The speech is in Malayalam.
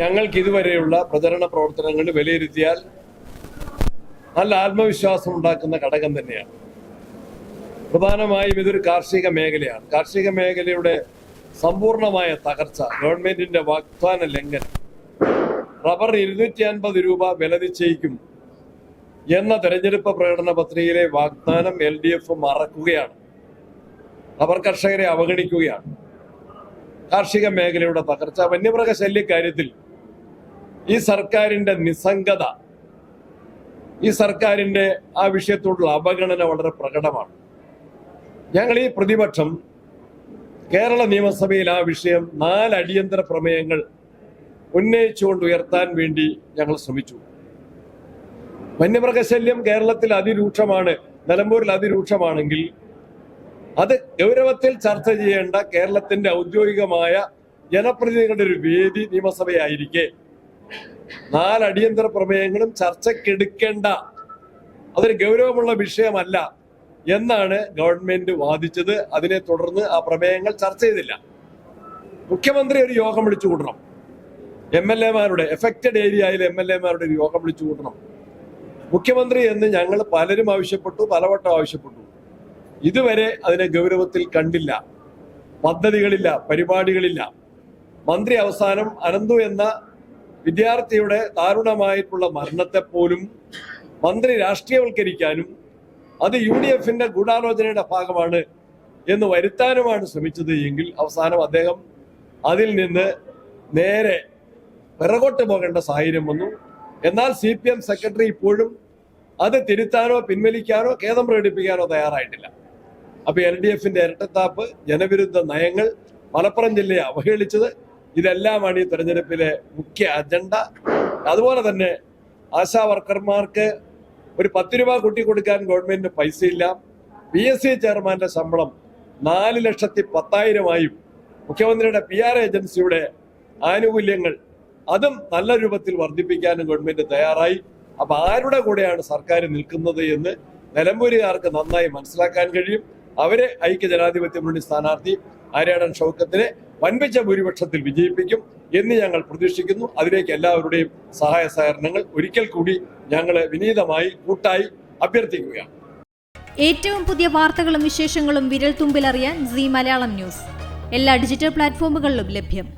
ഞങ്ങൾക്ക് ഇതുവരെയുള്ള പ്രചരണ പ്രവർത്തനങ്ങൾ വിലയിരുത്തിയാൽ നല്ല ആത്മവിശ്വാസം ഉണ്ടാക്കുന്ന ഘടകം തന്നെയാണ്. പ്രധാനമായും ഇതൊരു കാർഷിക മേഖലയാണ്. കാർഷിക മേഖലയുടെ സമ്പൂർണമായ തകർച്ച ഗവൺമെന്റിന്റെ വാഗ്ദാന ലംഘനം റബ്ബർ ഇരുന്നൂറ്റി അൻപത് രൂപ വില നിശ്ചയിക്കും എന്ന തെരഞ്ഞെടുപ്പ് പ്രകടന പത്രികയിലെ വാഗ്ദാനം എൽ ഡി എഫ് മറക്കുകയാണ്. റബ്ബർ കർഷകരെ അവഗണിക്കുകയാണ്. കാർഷിക മേഖലയുടെ തകർച്ച വന്യമൃഗ ശല്യ കാര്യത്തിൽ ഈ സർക്കാരിന്റെ നിസ്സംഗത ഈ സർക്കാരിന്റെ ആ വിഷയത്തോടുള്ള അവഗണന വളരെ പ്രകടമാണ്. ഞങ്ങൾ ഈ പ്രതിപക്ഷം കേരള നിയമസഭയിൽ ആ വിഷയം നാല് അടിയന്തര പ്രമേയങ്ങൾ ഉന്നയിച്ചുകൊണ്ട് ഉയർത്താൻ വേണ്ടി ഞങ്ങൾ ശ്രമിച്ചു. വന്യമൃഗശല്യം കേരളത്തിൽ അതിരൂക്ഷമാണ് നിലമ്പൂരിൽ അതിരൂക്ഷമാണെങ്കിൽ അത് ഗൗരവത്തിൽ ചർച്ച ചെയ്യേണ്ട കേരളത്തിന്റെ ഔദ്യോഗികമായ ജനപ്രതിനിധികളുടെ ഒരു വേദി നിയമസഭയായിരിക്കെ. നാല് അടിയന്തര പ്രമേയങ്ങളും ചർച്ചക്കെടുക്കേണ്ട അതൊരു ഗൗരവമുള്ള വിഷയമല്ല. എന്നാണ് ഗവൺമെന്റ് വാദിച്ചത്. അതിനെ തുടർന്ന് ആ പ്രമേയങ്ങൾ ചർച്ച ചെയ്തില്ല. മുഖ്യമന്ത്രി ഒരു യോഗം വിളിച്ചു കൂട്ടണം. എം എൽ എമാരുടെ എഫക്റ്റഡ് ഏരിയയിലെ എം എൽ എമാരുടെ ഒരു യോഗം വിളിച്ചു കൂട്ടണം. മുഖ്യമന്ത്രി എന്ന് ഞങ്ങൾ പലരും ആവശ്യപ്പെട്ടു പലവട്ടം ആവശ്യപ്പെട്ടു. ഇതുവരെ അതിനെ ഗൗരവത്തിൽ കണ്ടില്ല. പദ്ധതികളില്ല പരിപാടികളില്ല. മന്ത്രി അവസാനം അനന്തു എന്ന വിദ്യാർത്ഥിയുടെ ദാരുണമായിട്ടുള്ള മരണത്തെ പോലും മന്ത്രി രാഷ്ട്രീയവൽക്കരിക്കാനും അത് യു ഡി എഫിന്റെ ഗൂഢാലോചനയുടെ ഭാഗമാണ് എന്ന് വരുത്താനുമാണ് ശ്രമിച്ചത് എങ്കിൽ അവസാനം അദ്ദേഹം അതിൽ നിന്ന് നേരെ പിറകോട്ട് പോകേണ്ട സാഹചര്യം വന്നു. എന്നാൽ സി പി എം സെക്രട്ടറി ഇപ്പോഴും അത് തിരുത്താനോ പിൻവലിക്കാനോ ഖേദം പ്രകടിപ്പിക്കാനോ തയ്യാറായിട്ടില്ല. അപ്പൊ എൽ ഡി എഫിന്റെ ഇരട്ടത്താപ്പ് ജനവിരുദ്ധ നയങ്ങൾ മലപ്പുറം ജില്ലയെ അവഹേളിച്ചത് ഇതെല്ലാമാണ് ഈ തെരഞ്ഞെടുപ്പിലെ മുഖ്യ അജണ്ട. അതുപോലെ തന്നെ ആശാ വർക്കർമാർക്ക് ഒരു പത്ത് രൂപ കൂട്ടി കൊടുക്കാൻ ഗവൺമെന്റിന് പൈസയില്ല പി എസ് സി ചെയർമാന്റെ ശമ്പളം നാല് ലക്ഷത്തി പത്തായിരമായും മുഖ്യമന്ത്രിയുടെ പി ആർ ഏജൻസിയുടെ ആനുകൂല്യങ്ങൾ അതും നല്ല രൂപത്തിൽ വർദ്ധിപ്പിക്കാനും ഗവൺമെന്റ് തയ്യാറായി. അപ്പൊ ആരുടെ കൂടെയാണ് സർക്കാർ നിൽക്കുന്നത് എന്ന് നിലമ്പൂരുകാർക്ക് നന്നായി മനസ്സിലാക്കാൻ കഴിയും. അവരെ ഐക്യ ജനാധിപത്യ മുന്നണി സ്ഥാനാർത്ഥി ആര്യാടൻ ഷൗക്കത്തിനെ വൻപിച്ച ഭൂരിപക്ഷത്തിൽ വിജയിപ്പിക്കും എന്ന് ഞങ്ങൾ പ്രതീക്ഷിക്കുന്നു. അതിലേക്ക് എല്ലാവരുടെയും സഹായ സഹകരണങ്ങൾ ഒരിക്കൽ കൂടി ഞങ്ങൾ വിനീതമായി കൂട്ടായി അഭ്യർത്ഥിക്കുകയാണ്. ഏറ്റവും പുതിയ വാർത്തകളും വിശേഷങ്ങളും വിരൽ തുമ്പിലറിയാൻ സി മലയാളം ന്യൂസ്. എല്ലാ ഡിജിറ്റൽ പ്ലാറ്റ്ഫോമുകളിലും ലഭ്യം.